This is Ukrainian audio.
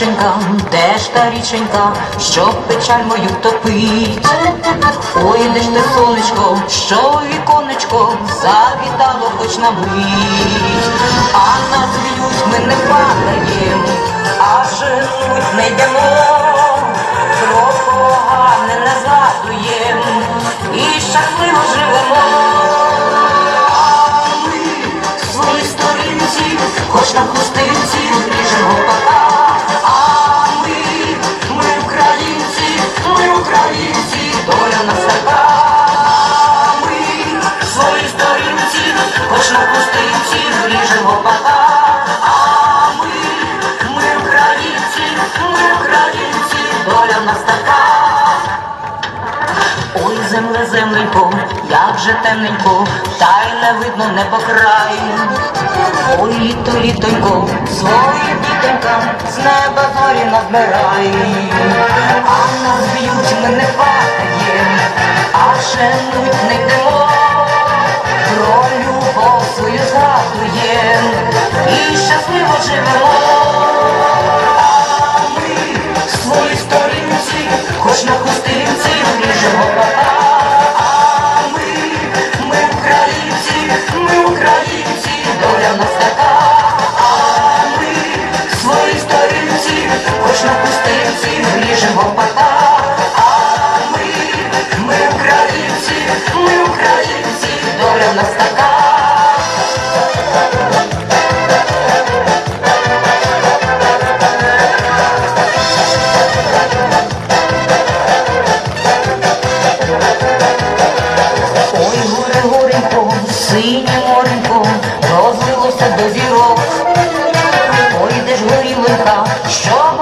річенька, де ж та річенька, що печаль мою топить? Ой, де ж те сонечко, що віконечко завітало хоч на мить, а нас б'ють, ми не падаєм, а женуть не йдемо, про погане не згадуєм і щасливо живемо. Хоч на хустинці ріжемо кота. А ми, ми українці, ми українці, доля нас така. Ой, земле, земленько, як же темненько, та й не видно небо краю. Ой, літо, літонько, своїм дітонькам з неба зорі надмирай. А нас б'ють, ми не падаєм, а женуть не йдемо. Розлилося до зірок. Ой, де ж горілонька, що